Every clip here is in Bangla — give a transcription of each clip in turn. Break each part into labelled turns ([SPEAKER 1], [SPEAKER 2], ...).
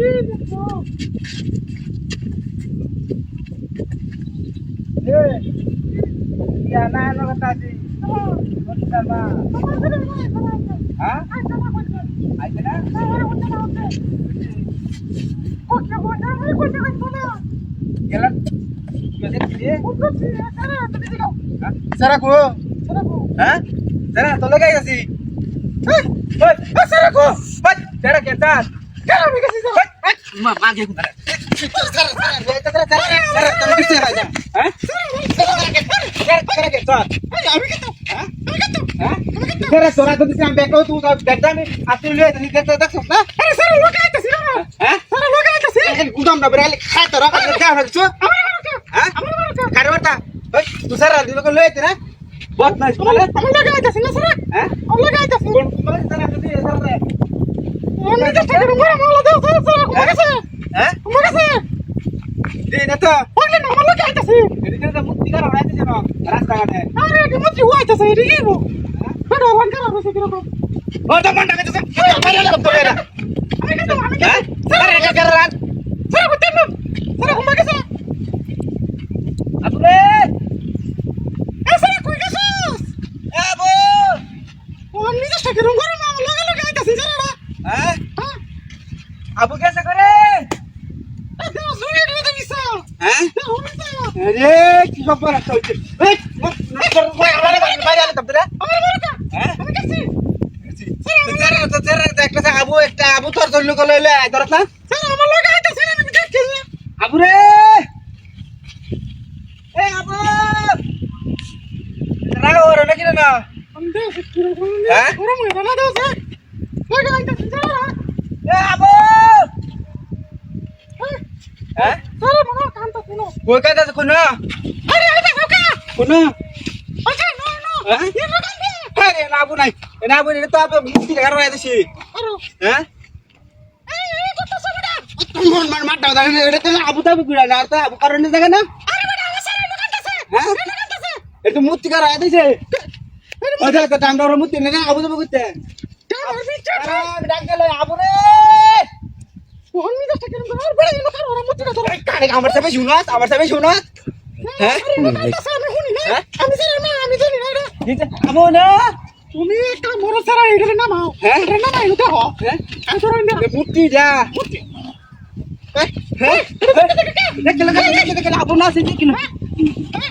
[SPEAKER 1] Beautiful. Hey, yan na ano ka tadi? Magsama. Sarah ko. Sarah ko. Ha? Sarah, tolong guys sih. Hah? Bat, sarah ko. Bat, sarah ketat. কিছু তোরা তো দিছিস আমি ব্যাকও তুই দেখতা আমি আসলে লয়ে তুই দেখতে দেখছ না আরে Sara লোকা আইতাছি না হ্যাঁ Sara লোকা আইতাছি গুদাম না বেরালে খাই তো রাখা দেখা না কিছু হ্যাঁ কারবারটা ওই তুই Sara দিলো কো লয়ে না বহুত নাইস বলে আমার লাগা আইতাছি না Sara হ্যাঁ আমার লাগা আইতাছি কোন কোন Sara যদি Sara রে আমি তো টাকা মারা মালা দাও Sara Sara আমার কাছে হ্যাঁ আমার কাছে এই না তো ওকে না আমার লাগা আইতাছি এদিকে তো মুক্তি করা হইতাছে না রাস্তা ঘাটে আরে কি মুক্তি হইতাছে এদিকে গো বেটা ওয়ান করা হইছে কি রকম ও তো মন্ডা গেছে আমার লাগা তো এরা আমি কেন আমি কেন Sara রে করা রাত Sara কত না Sara ঘুমা গেছে আপরে এ Sara কই গেছিস এ বো ও নিজে টাকা রং করে না লাগা লাগা আইতাছি Sara না হ্যাঁ আবু কেসে করে হ্যাঁ আরে কি খবর আছে হচ্ছে এই আমার বাইরে আলে তবরা আমার মারকা হ্যাঁ? আমি কাছে তেরে তো তেরে একটা আবু একটা আবু তোর লইলে আই ধরত না আমার লাগা আইতাছে আমি দেখছি আবু রে এই, আবু! রাগা ওরে নাকি না? হ্যাঁ? এ, আবু! হ্যাঁ? কই কাটা কোন আরে আরে কাকা কোন আচ্ছা নো নো। আরে না আবু নাই না আবু এটা তো আপে মুক্তি কার রায় দিছি হ্যাঁ? মন মান মার দাও দাও আবু তাবু গুড়া না তো আবু কারণে জায়গা না হ্যাঁ এটা মুক্তি কার রায় দিছে আচ্ছা তো টাইম দাও মুক্তি না আবু তাবু করতে ডাক গেল আবু রে কানে আমার সাথে শুনাত আমার সাথে শুনাত হ্যাঁ হ্যাঁ? দিতে আবু না
[SPEAKER 2] তুমি একটা মোর সারা এটার নাম হাও
[SPEAKER 1] হ্যাঁ?
[SPEAKER 2] এটার নাম আইলো দেখো
[SPEAKER 1] হ্যাঁ
[SPEAKER 2] আমি তোর না
[SPEAKER 1] মুক্তি যা হ্যাঁ হ্যাঁ দেখে লাগা দেখে আবু না সিজি কিনা হ্যাঁ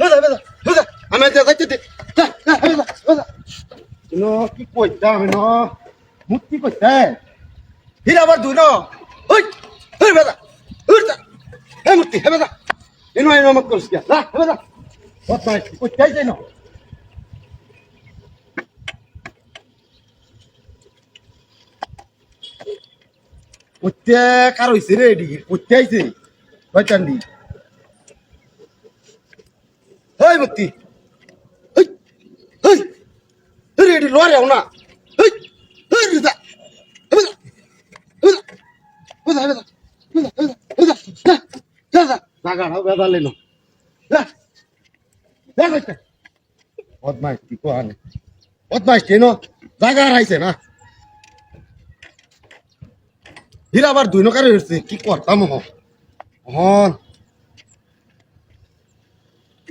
[SPEAKER 3] আমি কি কইতা আমি ন মূর্তি কইতা হিরা আবার দুই ন। ওই বেদা হেই হে মূর্তি হে বেদা এনো এনো মত করিস যা যা হে বেদা কত নাই কইতাই যাই ন কইতে কার হইছে রে এডি কইতে আইছে? কইতান্দি হেই মূর্তি হেই হেই রে এডি লরে না হেই হেই রিদা হেই বেদা হেই বেদা হেই বেদা হেই বেদা যা যা জাগা নাও বেদা লেনো যা। যা। কইতে বদমাইশ কি কোয়ানে বদমাইশ কেন জাগা হারাইছে না। হীরা আবার দুই নকারে হচ্ছে কি করতাম হন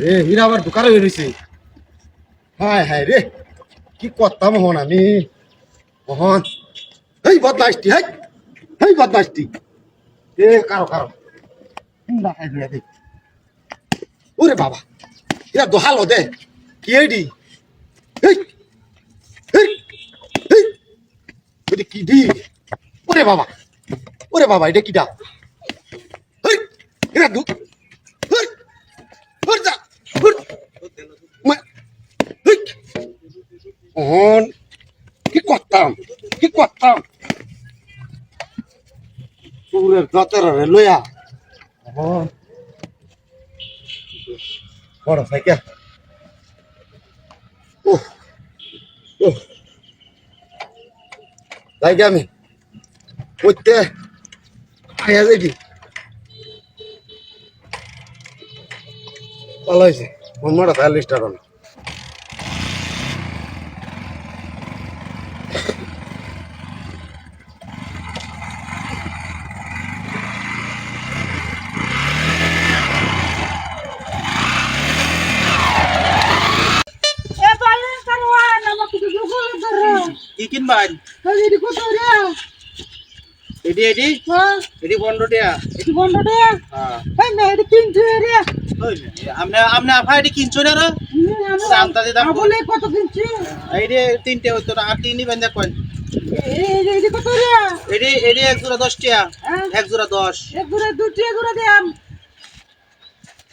[SPEAKER 3] রে, হীরা আবার দোকানে বেরিয়েছে হায় হায় রে, কি করতাম মোহন আমি? মোহন এই বদমাইশটি হেই হেই বদমাইশটি এ, কারও কারও। ওরে বাবা এটা দোহালো দে। কি এডি হেই হেই হেই কি দি ওরে বাবা ওরে বাবা, এটা কিটা হেই এটা দু হেই হেই যা হেই মা হেই অন কি করতাম? কি করতাম? চুরের দতরে লইয়া। বড় সাইকেল। ও ও তাই আমি। করতে আয়া দেখি ভালো হয়েছে মনমাটা ফায়ার লিস্টার না
[SPEAKER 2] এ
[SPEAKER 4] কি কিনবাই
[SPEAKER 2] তাই এটি কত রে?
[SPEAKER 4] এডি এডি
[SPEAKER 2] হ্যাঁ।
[SPEAKER 4] এডি পনেরো টাকা
[SPEAKER 2] এটি বন্ধ রে
[SPEAKER 4] হ্যাঁ
[SPEAKER 2] না এটি কিনছে রে।
[SPEAKER 4] আপনি আপনি আফা এডি কিনছো না রে? দামটা দাম
[SPEAKER 2] বলে কত কিনছে?
[SPEAKER 4] এইডি তিনটে হইতো না আর তিনই বেঁধে
[SPEAKER 2] এই এটি কত রে?
[SPEAKER 4] এডি এডি এক জোড়া দশ টাকা এক জোড়া দশ।
[SPEAKER 2] এক গুড়ে দুটি গুড়ে দাম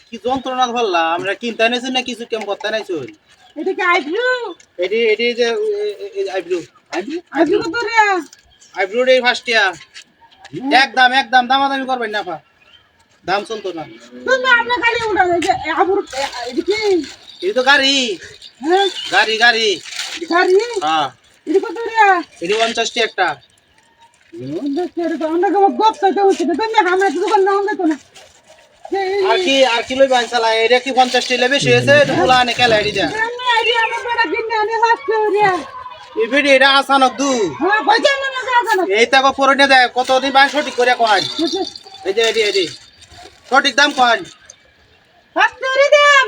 [SPEAKER 4] কি যন্ত্রণা ধরলা আমরা কিনতে নাইছি না কিছু কেম করতে নাইছো
[SPEAKER 2] এটি কি আইব্রু?
[SPEAKER 4] এডি এডি যে আইব্রু।
[SPEAKER 2] আইব্রু কত রে?
[SPEAKER 4] আইব্রু রে ফার্স্ট টাকা একদম একদম দামাদামি করবেন না আপা। দাম চলতো না।
[SPEAKER 2] তুমি উড়া যে আবুর
[SPEAKER 4] তো গাড়ি।
[SPEAKER 2] হ্যাঁ?
[SPEAKER 4] গাড়ি গাড়ি।
[SPEAKER 2] গাড়ি?
[SPEAKER 4] হ্যাঁ।
[SPEAKER 2] কত রে?
[SPEAKER 4] একটা। আর কি আর কি লই বাইন চালা এটা কি পঞ্চাশ টাকা বেশি হয়েছে ফুলা আনে কেলা এটি। যা
[SPEAKER 2] আমি আইডিয়া আমার বেটা কিনে আনে লাগছে রে।
[SPEAKER 4] এটা আসানক দু।
[SPEAKER 2] হ্যাঁ
[SPEAKER 4] এই তাকে পরে দেয় কতদিন বাইন সঠিক করে কয়? এই যে এটি এটি সঠিক দাম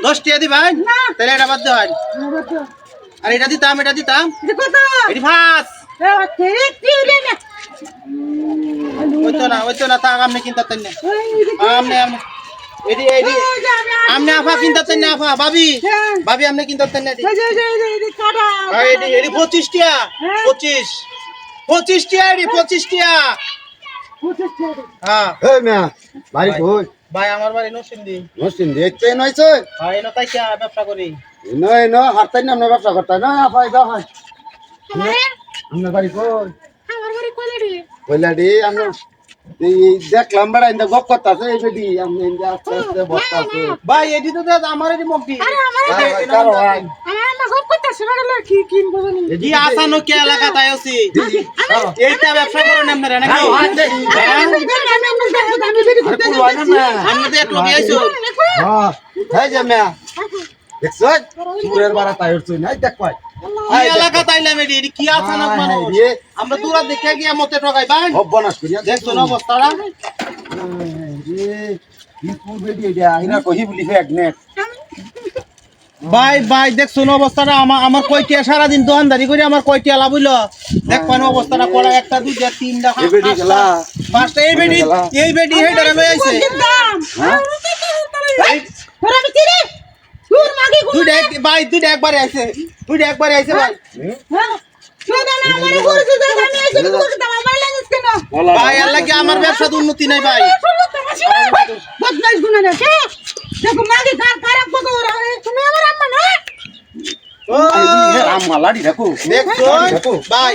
[SPEAKER 4] দশ দি ভাই? তাহলে এটা বাদ আর এটা দিতাম এটা দিতাম।
[SPEAKER 2] এটা কত?
[SPEAKER 4] ফাঁস।
[SPEAKER 2] না
[SPEAKER 4] আপনি কিনতে পারতেন না আমনে আমনে এটি এটি আমনে আফা কিনতে না আফা ভাবি। ভাবি আপনি কিনতে না এটি পঁচিশ টিয়া
[SPEAKER 2] হ্যাঁ।
[SPEAKER 4] পঁচিশ। পঁচিশ টিয়া এটি পঁচিশ টিয়া হ্যাঁ।
[SPEAKER 3] এই মিয়া বাড়ি কই?
[SPEAKER 4] ভাই আমার বাড়ি নরসিংদী।
[SPEAKER 3] নসিন দেখতে নইছে?
[SPEAKER 4] ভাই এনে তাই কিয়া ব্যবসা করি।
[SPEAKER 3] নয় ন হারতাই না আমরা ব্যবসা করতাই না আপাই দাও হয় আপনার বাড়ি কই? কইলাডি আমরা দেখলাম বেড়া ইন্দা গপ করতাছে এই বেডি আমি ইন্দা আস্তে আস্তে বসতাছে
[SPEAKER 4] ভাই এটি তো দেখ আমার এটি মগটি
[SPEAKER 3] কারও হয়
[SPEAKER 4] জি আসানো কে এলাকা তাই আছি এইটা ব্যবসা করেন আপনারা নাকি
[SPEAKER 3] কারও হয় দেখি
[SPEAKER 4] হ্যাঁ?
[SPEAKER 3] আরে হয়
[SPEAKER 4] তো আইছো
[SPEAKER 3] হ্যাঁ দেখছ চুরের বাড়া তাই দেখ পাই
[SPEAKER 4] এলাকা তাইলাম এটি এটি কি আসানক মানুষ? আমরা দূরা দেখে গিয়া মতে ঠকাই ভাই
[SPEAKER 3] অবনাশ করিয়া
[SPEAKER 4] দেখছ না অবস্থাটা
[SPEAKER 3] রে কি পুর বেডি এটা আইনা কহি বলি ফেক নেট।
[SPEAKER 4] ভাই ভাই দেখছ না অবস্থাটা। আমার আমার কয়টিয়া সারাদিন দোকানদারি করে আমার কয়টিয়া লাভ হইল? দেখ পানো অবস্থাটা কড়া একটা দুইটা তিনটা পাঁচটা এই বেডি এই বেডি হেডারে লই আইছে। দুইটা এক- ভাই দুইটা একবারে আইছে। দুইটা একবারে আইছে ভাই
[SPEAKER 3] বলা
[SPEAKER 4] ভাই আল্লাহ কি আমার ব্যবসাতে উন্নতি নাই ভাই?
[SPEAKER 2] বদমাইশ গুনা দেখে দেখো মাগে গার খারাপ কত ওরা তুমি আমার আম্মা না?
[SPEAKER 4] ও।
[SPEAKER 3] আম্মা লাড়ি রাখো
[SPEAKER 4] দেখছ
[SPEAKER 3] দেখো।
[SPEAKER 4] ভাই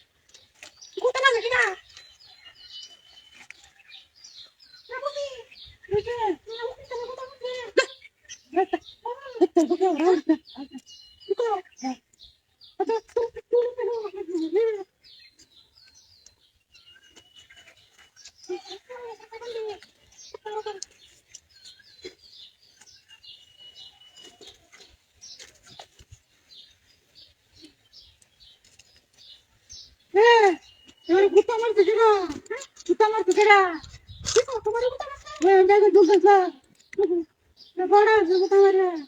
[SPEAKER 3] Agora
[SPEAKER 4] eu vou trabalhar.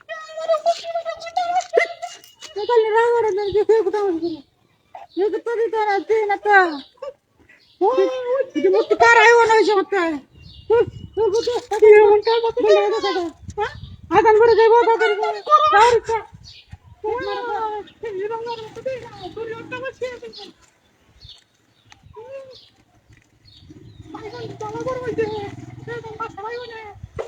[SPEAKER 4] আগান করে
[SPEAKER 2] যাইব Bye.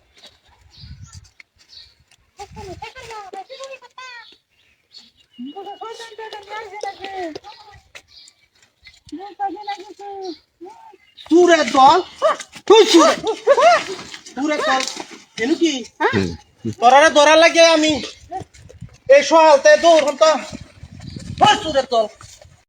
[SPEAKER 4] সুরের দল সুরের দল কেন কি? তোরারে লাগে আমি। এই সহালতে দৌড় তো সুরের দল।